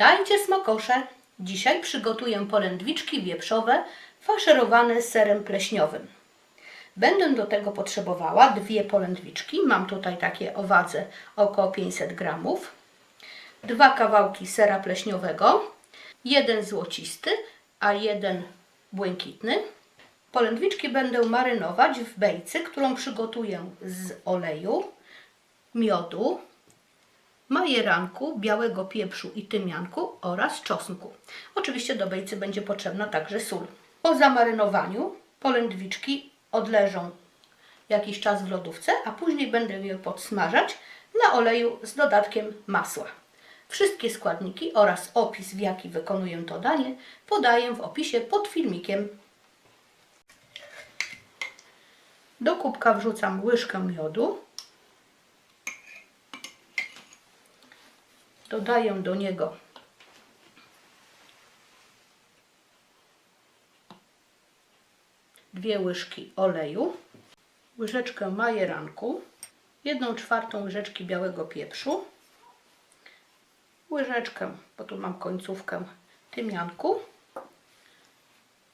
Witajcie smakosze! Dzisiaj przygotuję polędwiczki wieprzowe faszerowane serem pleśniowym. Będę do tego potrzebowała dwie polędwiczki. Mam tutaj takie o wadze około 500 gramów. Dwa kawałki sera pleśniowego. Jeden złocisty, a jeden błękitny. Polędwiczki będę marynować w bejce, którą przygotuję z oleju, miodu, majeranku, białego pieprzu i tymianku oraz czosnku. Oczywiście do bejcy będzie potrzebna także sól. Po zamarynowaniu polędwiczki odleżą jakiś czas w lodówce, a później będę je podsmażać na oleju z dodatkiem masła. Wszystkie składniki oraz opis, w jaki wykonuję to danie, podaję w opisie pod filmikiem. Do kubka wrzucam łyżkę miodu. Dodaję do niego dwie łyżki oleju, łyżeczkę majeranku, jedną czwartą łyżeczki białego pieprzu, łyżeczkę, bo tu mam końcówkę tymianku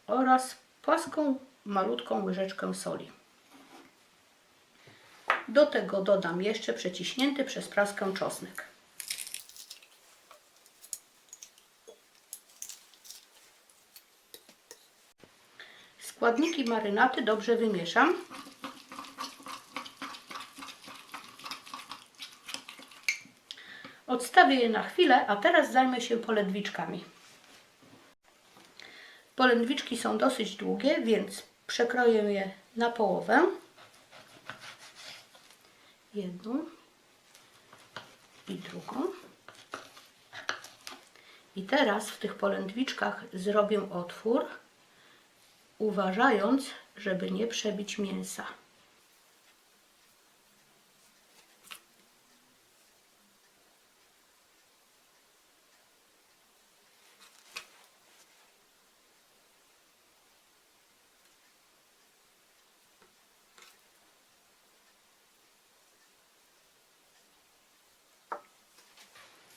oraz płaską, malutką łyżeczkę soli. Do tego dodam jeszcze przeciśnięty przez praskę czosnek. Składniki marynaty dobrze wymieszam. Odstawię je na chwilę, a teraz zajmę się polędwiczkami. Polędwiczki są dosyć długie, więc przekroję je na połowę. Jedną i drugą. I teraz w tych polędwiczkach zrobię otwór uważając, żeby nie przebić mięsa.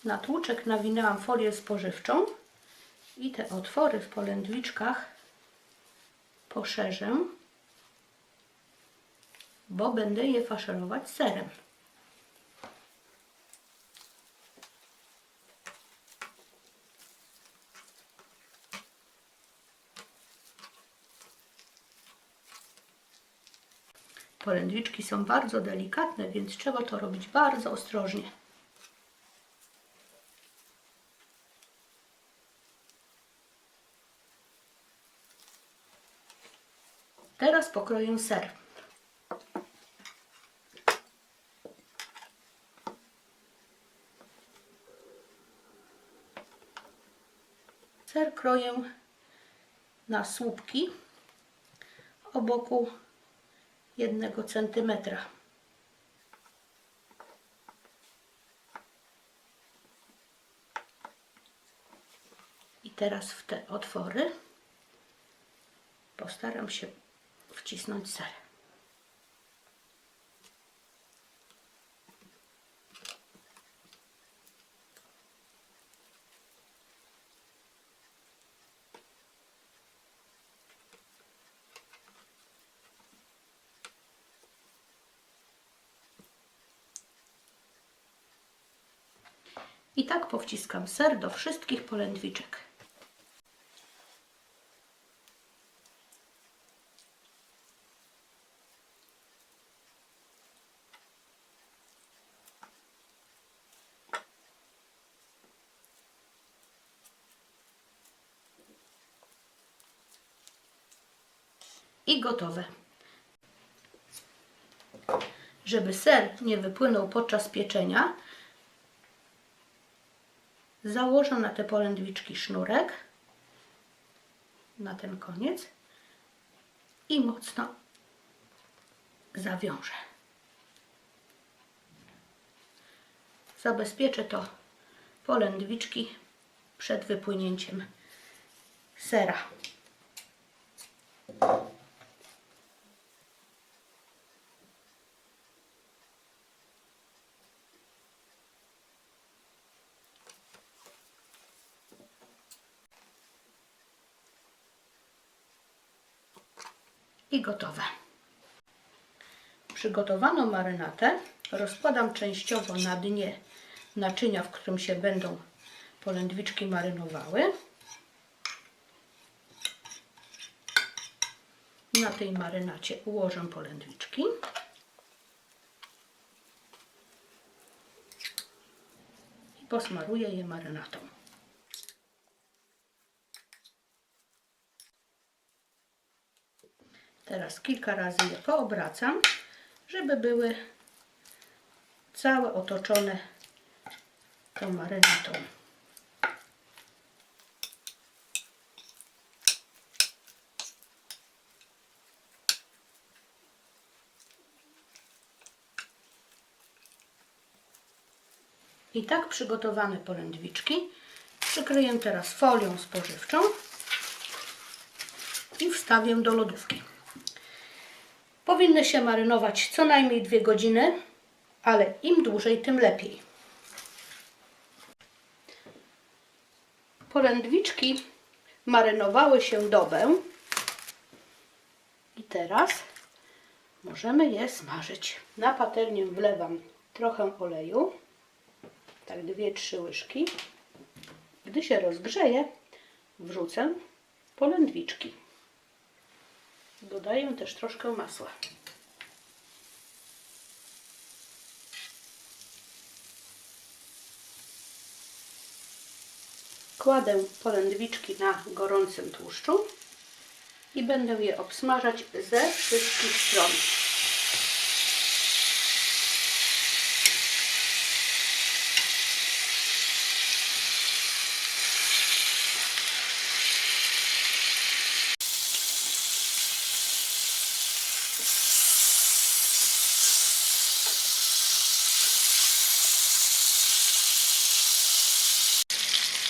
Na tłuczek nawinęłam folię spożywczą i te otwory w polędwiczkach poszerzę, bo będę je faszerować serem. Polędwiczki są bardzo delikatne, więc trzeba to robić bardzo ostrożnie. Pokroję ser. Ser kroję na słupki o boku jednego centymetra. I teraz w te otwory postaram się wcisnąć ser. I tak powciskam ser do wszystkich polędwiczek. I gotowe. Żeby ser nie wypłynął podczas pieczenia, założę na te polędwiczki sznurek na ten koniec i mocno zawiążę. Zabezpieczę to polędwiczki przed wypłynięciem sera. I gotowe. Przygotowaną marynatę rozkładam częściowo na dnie naczynia, w którym się będą polędwiczki marynowały. Na tej marynacie ułożę polędwiczki. I posmaruję je marynatą. Teraz kilka razy je poobracam, żeby były całe otoczone tą marynatą. I tak przygotowane polędwiczki przykryję teraz folią spożywczą i wstawię do lodówki. Powinny się marynować co najmniej dwie godziny, ale im dłużej, tym lepiej. Polędwiczki marynowały się dobę i teraz możemy je smażyć. Na patelnię wlewam trochę oleju, tak dwie, trzy łyżki. Gdy się rozgrzeje, wrzucę polędwiczki. Dodaję też troszkę masła. Kładę polędwiczki na gorącym tłuszczu i będę je obsmażać ze wszystkich stron.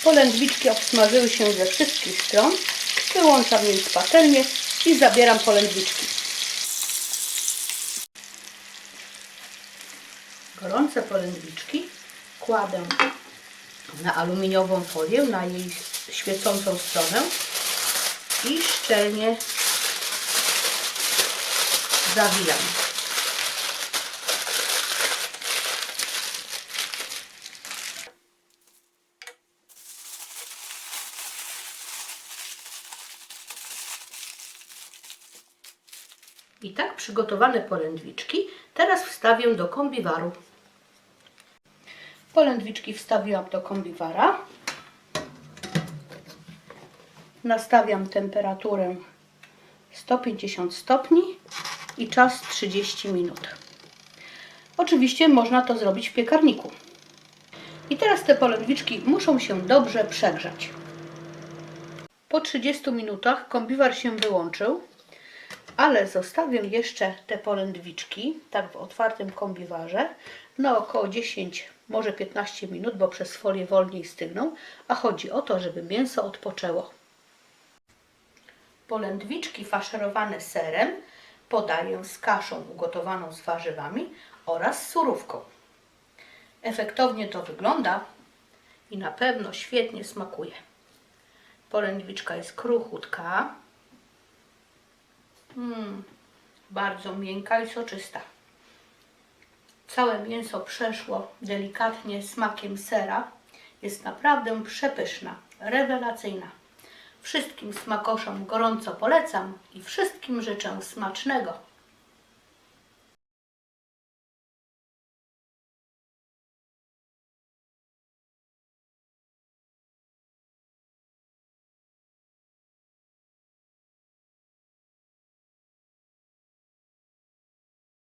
Polędwiczki obsmażyły się ze wszystkich stron. Wyłączam więc patelnię i zabieram polędwiczki. Gorące polędwiczki kładę na aluminiową folię, na jej świecącą stronę i szczelnie zawijam. I tak przygotowane polędwiczki teraz wstawię do kombiwaru. Polędwiczki wstawiłam do kombiwara. Nastawiam temperaturę 150 stopni i czas 30 minut. Oczywiście można to zrobić w piekarniku. I teraz te polędwiczki muszą się dobrze przegrzać. Po 30 minutach kombiwar się wyłączył ale zostawię jeszcze te polędwiczki, tak w otwartym kombiwarze, na około 10, może 15 minut, bo przez folię wolniej stygną, a chodzi o to, żeby mięso odpoczęło. Polędwiczki faszerowane serem podaję z kaszą ugotowaną z warzywami oraz z surówką. Efektownie to wygląda i na pewno świetnie smakuje. Polędwiczka jest kruchutka, Mm, bardzo miękka i soczysta. Całe mięso przeszło delikatnie smakiem sera. Jest naprawdę przepyszna, rewelacyjna. Wszystkim smakoszom gorąco polecam i wszystkim życzę smacznego.